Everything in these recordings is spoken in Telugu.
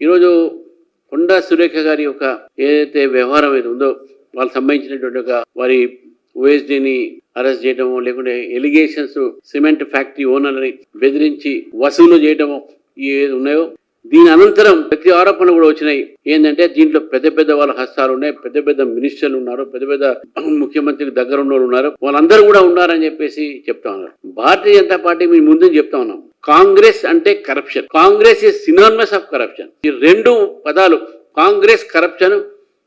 ఈరోజు కొండా సురేఖ గారి యొక్క ఏదైతే వ్యవహారం అయితే ఉందో వాళ్ళకి సంబంధించినటువంటి ఒక వారి ఓఎస్డీని అరెస్ట్ చేయడము లేకుంటే ఎలిగేషన్స్ సిమెంట్ ఫ్యాక్టరీ ఓనర్ని బెదిరించి వసూలు చేయడము ఏది ఉన్నాయో దీని అనంతరం ప్రతి ఆరోపణలు కూడా వచ్చినాయి. ఏంటంటే దీంట్లో పెద్ద పెద్ద వాళ్ళ హస్తాలు ఉన్నాయి పెద్ద పెద్ద మినిస్టర్లు ఉన్నారు పెద్ద పెద్ద ముఖ్యమంత్రికి దగ్గర ఉన్న వాళ్ళు ఉన్నారు వాళ్ళందరూ కూడా ఉన్నారని చెప్పేసి చెప్తా ఉన్నారు. భారతీయ జనతా పార్టీ మీ ముందు చెప్తా ఉన్నాం. కాంగ్రెస్ అంటే corruption Congress is synonymous of corruption ఈ రెండు పదాలు కాంగ్రెస్ కరప్షన్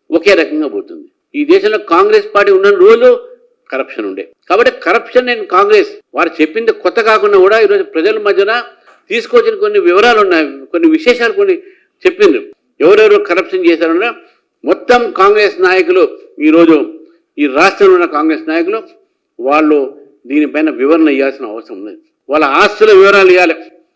ఒకే రకంగా పోతుంది. ఈ దేశంలో కాంగ్రెస్ పార్టీ ఉన్న రోజులు కరప్షన్ ఉండే. కాబట్టి కరప్షన్ అండ్ కాంగ్రెస్. వారు చెప్పింది కొత్త కాకుండా కూడా ఈరోజు ప్రజల మధ్యన తీసుకొచ్చిన కొన్ని వివరాలు ఉన్నాయి. కొన్ని విశేషాలు కొన్ని చెప్పిండ్రు. ఎవరెవరు కరప్షన్ చేశారన్నా మొత్తం కాంగ్రెస్ నాయకులు ఈరోజు ఈ రాష్ట్రంలో ఉన్న కాంగ్రెస్ నాయకులు వాళ్ళు దీనిపైన వివరణ ఇవ్వాల్సిన అవసరం ఉంది వాళ్ళ ఆస్తుల వివరాలు ఇవ్వాలి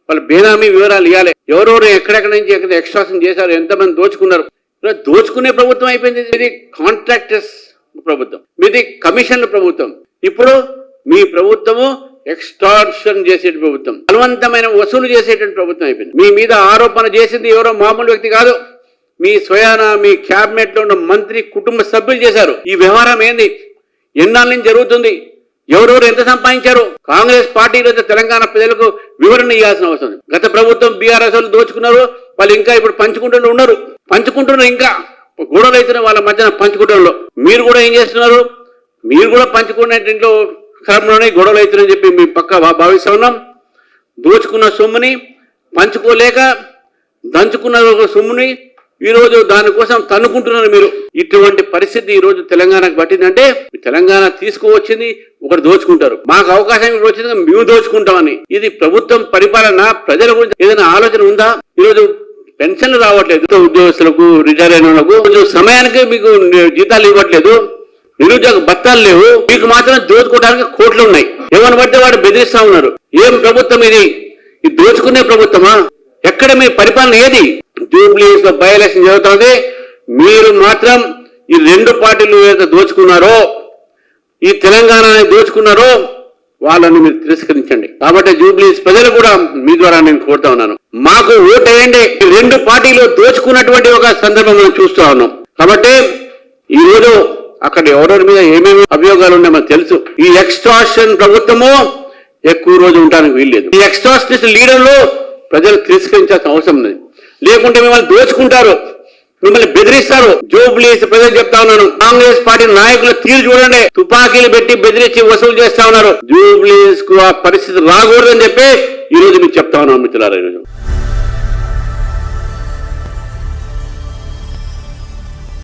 వాళ్ళ బేనామీ వివరాలు ఇవ్వాలి ఎవరెవరు ఎక్కడెక్కడ నుంచి ఎక్కడ ఎక్స్ట్రాక్షన్ చేశారు ఎంతమంది దోచుకున్నారు. ఇలా దోచుకునే ప్రభుత్వం అయిపోయింది. ఇది కాంట్రాక్టర్స్ ప్రభుత్వం. మీది కమిషన్ల ప్రభుత్వం. ఇప్పుడు మీ ప్రభుత్వము ఎక్స్ట్రాక్షన్ చేసే ప్రభుత్వం. బలవంతమైన వసూలు చేసేటువంటి ప్రభుత్వం అయిపోయింది. మీ మీద ఆరోపణ చేసింది ఎవరో మామూలు వ్యక్తి కాదు. మీ స్వయాన మీ క్యాబినెట్లో ఉన్న మంత్రి కుటుంబ సభ్యులు చేశారు. ఈ వ్యవహారం ఏంది? ఎన్నాళ్ళ నుంచి జరుగుతుంది? ఎవరెవరు ఎంత సంపాదించారు? కాంగ్రెస్ పార్టీ ఈరోజు తెలంగాణ ప్రజలకు వివరణ ఇవ్వాల్సిన అవసరం ఉంది. గత ప్రభుత్వం బీఆర్ఎస్ వాళ్ళు దోచుకున్నారు. వాళ్ళు ఇంకా ఇప్పుడు పంచుకుంటూ ఉన్నారు. పంచుకుంటున్నారు ఇంకా. గొడవలు అవుతున్నాయి వాళ్ళ మధ్యన పంచుకుంటూ మీరు కూడా ఏం చేస్తున్నారు? మీరు కూడా పంచుకునే దీంట్లో క్రమంలోనే గొడవలు అవుతున్నాయని చెప్పి మీ పక్క భా- భావిస్తా ఉన్నాం. దోచుకున్న సొమ్ముని పంచుకోలేక దంచుకున్న ఒక సొమ్ముని ఈరోజు దానికోసం తన్నుకుంటున్నారు మీరు. ఇటువంటి పరిస్థితి ఈ రోజు తెలంగాణకు పట్టిందంటే తెలంగాణ తీసుకువచ్చింది ఒకటి దోచుకుంటారు. మాకు అవకాశం ఇప్పుడు వచ్చింది మేము దోచుకుంటామని. ఇది ప్రభుత్వం పరిపాలన ప్రజల గురించి ఏదైనా ఆలోచన ఉందా? ఈరోజు పెన్షన్లు రావట్లేదు. ఉద్యోగస్తులకు రిటైర్ అయిన వాళ్ళకు కొంచెం సమయానికి మీకు జీతాలు ఇవ్వట్లేదు. నిరుద్యోగ భత్తాలు లేవు. మీకు మాత్రం దోచుకోవడానికి కోట్లు ఉన్నాయి. ఎవరిని పడితే వాడు బెదిరిస్తా ఉన్నారు. ఏం ప్రభుత్వం ఇది? ఇది దోచుకునే ప్రభుత్వమా? ఎక్కడ మీ పరిపాలన ఏది? జూబ్లీస్లో బై ఎలక్షన్ జరుగుతుంది. మీరు మాత్రం ఈ రెండు పార్టీలు ఏదైతే దోచుకున్నారో ఈ తెలంగాణని దోచుకున్నారో వాళ్ళని మీరు తిరస్కరించండి. కాబట్టి జూబ్లీస్ ప్రజలు కూడా మీ ద్వారా నేను కోరుతా ఉన్నాను. మాకు ఓటేయండి. ఈ రెండు పార్టీలు దోచుకున్నటువంటి ఒక సందర్భం మనం చూస్తా ఉన్నాం. కాబట్టి ఈ రోజు అక్కడ ఎవరెవరి మీద ఏమేమి అభియోగాలు ఉన్నాయో మనకు తెలుసు. ఈ ఎక్స్ట్రాషన్ ప్రభుత్వము ఎక్కువ రోజు ఉండడానికి వీల్లేదు. ఈ ఎక్స్ట్రాషనిస్ట్ లీడర్లు ప్రజలు తిరస్కరించాల్సిన అవసరం ఉంది లేకుంటే మిమ్మల్ని దోచుకుంటారు. మిమ్మల్ని బెదిరిస్తారు జోబులేసి ప్రజలు చెప్తా ఉన్నాను. కాంగ్రెస్ పార్టీ నాయకుల తీరు చూడండి. తుపాకీలు పెట్టి బెదిరించి వసూలు చేస్తా ఉన్నారు. జూబ్లీస్కు ఆ పరిస్థితి రాకూడదని చెప్పి ఈ రోజు మీకు చెప్తా ఉన్నాను మిత్రులారా ఈరోజు.